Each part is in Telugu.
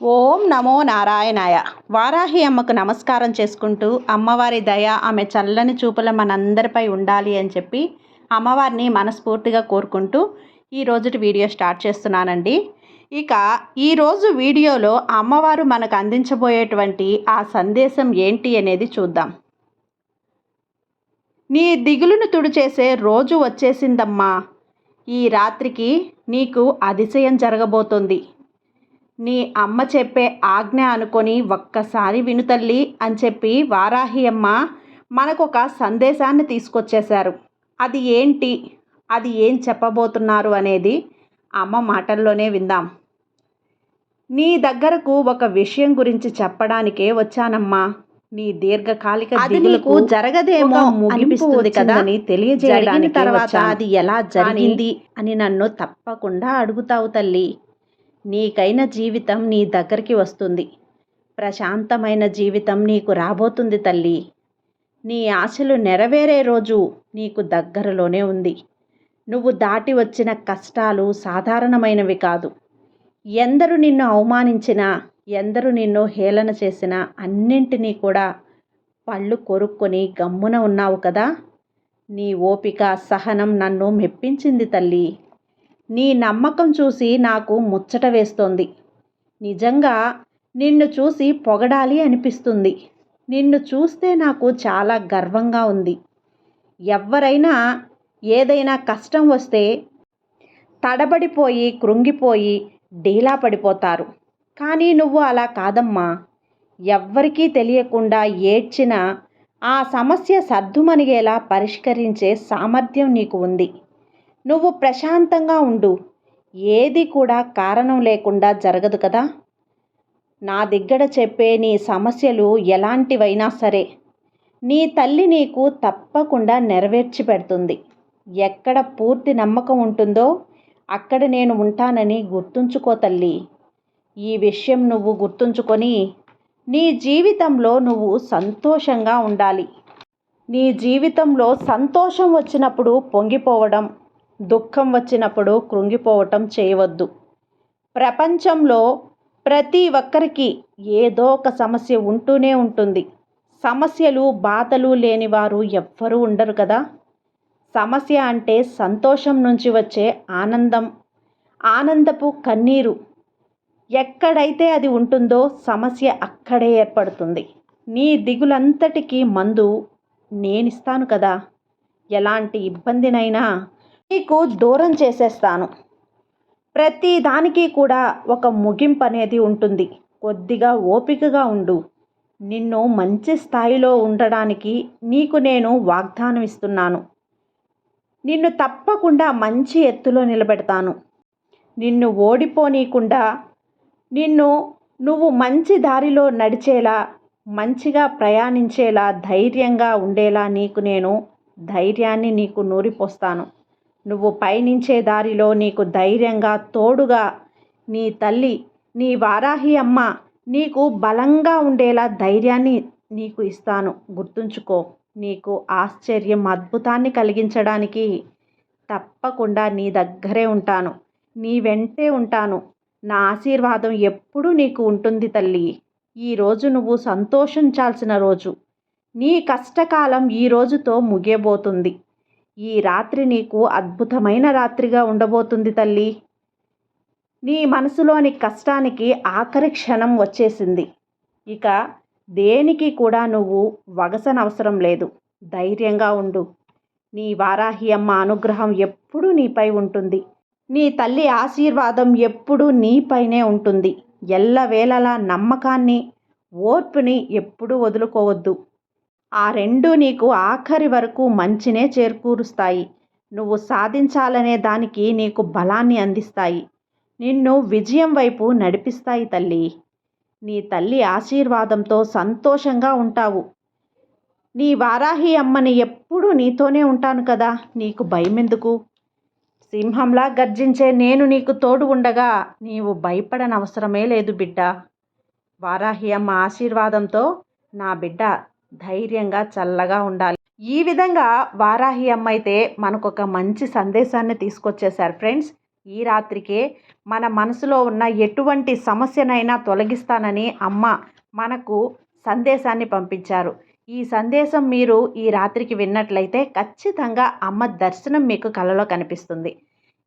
ఓం నమో నారాయణాయ. వారాహి అమ్మకు నమస్కారం చేసుకుంటూ అమ్మవారి దయ ఆమె చల్లని చూపుల మనందరిపై ఉండాలి అని చెప్పి అమ్మవారిని మనస్ఫూర్తిగా కోరుకుంటూ ఈ రోజుటి వీడియో స్టార్ట్ చేస్తున్నానండి. ఇక ఈరోజు వీడియోలో అమ్మవారు మనకు అందించబోయేటువంటి ఆ సందేశం ఏంటి అనేది చూద్దాం. నీ దిగులును తుడిచేసే రోజు వచ్చేసిందమ్మా. ఈ రాత్రికి నీకు అతిశయం జరగబోతోంది. నీ అమ్మ చెప్పే ఆజ్ఞ అనుకొని ఒక్కసారి విను తల్లి అని చెప్పి వారాహి అమ్మ మనకొక సందేశాన్ని తీసుకొచ్చేశారు. అది ఏంటి? అది ఏం చెప్పబోతున్నారు అనేది అమ్మ మాటల్లోనే విందాం. నీ దగ్గరకు ఒక విషయం గురించి చెప్పడానికే వచ్చానమ్మా. నీ దీర్ఘకాలిక అది దిగులకు నీకు జరగదేమో ఒక అనిపిస్తుంది కదా. వచ్చిందని తెలియజేయడానికి తర్వాత అది ఎలా జరిగింది అని నన్ను తప్పకుండా అడుగుతావు తల్లి. నీకైన జీవితం నీ దగ్గరికి వస్తుంది. ప్రశాంతమైన జీవితం నీకు రాబోతుంది తల్లి. నీ ఆశలు నెరవేరే రోజు నీకు దగ్గరలోనే ఉంది. నువ్వు దాటి వచ్చిన కష్టాలు సాధారణమైనవి కాదు. ఎందరు నిన్ను అవమానించినా ఎందరు నిన్ను హేళన చేసినా అన్నింటినీ కూడా పళ్ళు కొరుక్కొని గమ్మున ఉన్నావు కదా? నీ ఓపిక సహనం నన్ను మెప్పించింది తల్లి. నీ నమ్మకం చూసి నాకు ముచ్చట వేస్తోంది. నిజంగా నిన్ను చూసి పొగడాలి అనిపిస్తుంది. నిన్ను చూస్తే నాకు చాలా గర్వంగా ఉంది. ఎవరైనా ఏదైనా కష్టం వస్తే తడబడిపోయి కృంగిపోయి డీలా పడిపోతారు. కానీ నువ్వు అలా కాదమ్మా. ఎవ్వరికీ తెలియకుండా ఏడ్చిన ఆ సమస్య సర్దుమనిగేలా పరిష్కరించే సామర్థ్యం నీకు ఉంది. నువ్వు ప్రశాంతంగా ఉండు. ఏది కూడా కారణం లేకుండా జరగదు కదా. నా దగ్గర చెప్పే నీ సమస్యలు ఎలాంటివైనా సరే నీ తల్లి నీకు తప్పకుండా నెరవేర్చి పెడుతుంది. ఎక్కడ పూర్తి నమ్మకం ఉంటుందో అక్కడ నేను ఉంటానని గుర్తుంచుకో తల్లి. ఈ విషయం నువ్వు గుర్తుంచుకొని నీ జీవితంలో నువ్వు సంతోషంగా ఉండాలి. నీ జీవితంలో సంతోషం వచ్చినప్పుడు పొంగిపోవడం దుఃఖం వచ్చినప్పుడు కృంగిపోవటం చేయవద్దు. ప్రపంచంలో ప్రతి ఒక్కరికి ఏదో ఒక సమస్య ఉంటూనే ఉంటుంది. సమస్యలు బాధలు లేని వారు ఎవ్వరూ ఉండరు కదా. సమస్య అంటే సంతోషం నుంచి వచ్చే ఆనందం ఆనందపు కన్నీరు. ఎక్కడైతే అది ఉంటుందో సమస్య అక్కడే ఏర్పడుతుంది. నీ దిగులంతటికీ మందు నేనిస్తాను కదా. ఎలాంటి ఇబ్బందినైనా నీకు దూరం చేసేస్తాను. ప్రతి దానికి కూడా ఒక ముగింపు అనేది ఉంటుంది. కొద్దిగా ఓపికగా ఉండు. నిన్ను మంచి స్థాయిలో ఉండడానికి నీకు నేను వాగ్దానం ఇస్తున్నాను. నిన్ను తప్పకుండా మంచి ఎత్తులో నిలబెడతాను. నిన్ను ఓడిపోనీయకుండా నిన్ను నువ్వు మంచి దారిలో నడిచేలా మంచిగా ప్రయాణించేలా ధైర్యంగా ఉండేలా నీకు నేను ధైర్యాన్ని నీకు నూరిపోస్తాను. నువ్వు పయనించే దారిలో నీకు ధైర్యంగా తోడుగా నీ తల్లి నీ వారాహి అమ్మ నీకు బలంగా ఉండేలా ధైర్యాన్ని నీకు ఇస్తాను. గుర్తుంచుకో నీకు ఆశ్చర్యం అద్భుతాన్ని కలిగించడానికి తప్పకుండా నీ దగ్గరే ఉంటాను. నీ వెంటే ఉంటాను. నా ఆశీర్వాదం ఎప్పుడూ నీకు ఉంటుంది తల్లి. ఈరోజు నువ్వు సంతోషించాల్సిన రోజు. నీ కష్టకాలం ఈ రోజుతో ముగియబోతుంది. ఈ రాత్రి నీకు అద్భుతమైన రాత్రిగా ఉండబోతుంది తల్లి. నీ మనసులోని కష్టానికి ఆఖరి క్షణం వచ్చేసింది. ఇక దేనికి కూడా నువ్వు వగసనవసరం లేదు. ధైర్యంగా ఉండు. నీ వారాహి అమ్మ అనుగ్రహం ఎప్పుడూ నీపై ఉంటుంది. నీ తల్లి ఆశీర్వాదం ఎప్పుడూ నీపైనే ఉంటుంది. ఎల్లవేళలా నమ్మకాన్ని ఓర్పుని ఎప్పుడూ వదులుకోవద్దు. ఆ రెండు నీకు ఆఖరి వరకు మంచినే చేకూరుస్తాయి. నువ్వు సాధించాలనే దానికి నీకు బలాన్ని అందిస్తాయి. నిన్ను విజయం వైపు నడిపిస్తాయి తల్లి. నీ తల్లి ఆశీర్వాదంతో సంతోషంగా ఉంటావు. నీ వారాహి అమ్మని ఎప్పుడూ నీతోనే ఉంటాను కదా నీకు భయమెందుకు? సింహంలా గర్జించే నేను నీకు తోడు ఉండగా నీవు భయపడనవసరమే లేదు బిడ్డ. వారాహి అమ్మ ఆశీర్వాదంతో నా బిడ్డ ధైర్యంగా చల్లగా ఉండాలి. ఈ విధంగా వారాహి అమ్మ అయితే మనకు ఒక మంచి సందేశాన్ని తీసుకొచ్చేశారు ఫ్రెండ్స్. ఈ రాత్రికే మన మనసులో ఉన్న ఎటువంటి సమస్యనైనా తొలగిస్తానని అమ్మ మనకు సందేశాన్ని పంపించారు. ఈ సందేశం మీరు ఈ రాత్రికి విన్నట్లయితే ఖచ్చితంగా అమ్మ దర్శనం మీకు కలలో కనిపిస్తుంది.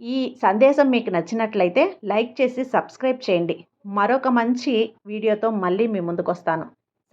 ఈ సందేశం మీకు నచ్చినట్లయితే లైక్ చేసి సబ్స్క్రైబ్ చేయండి. మరొక మంచి వీడియోతో మళ్ళీ మీ ముందుకు వస్తాను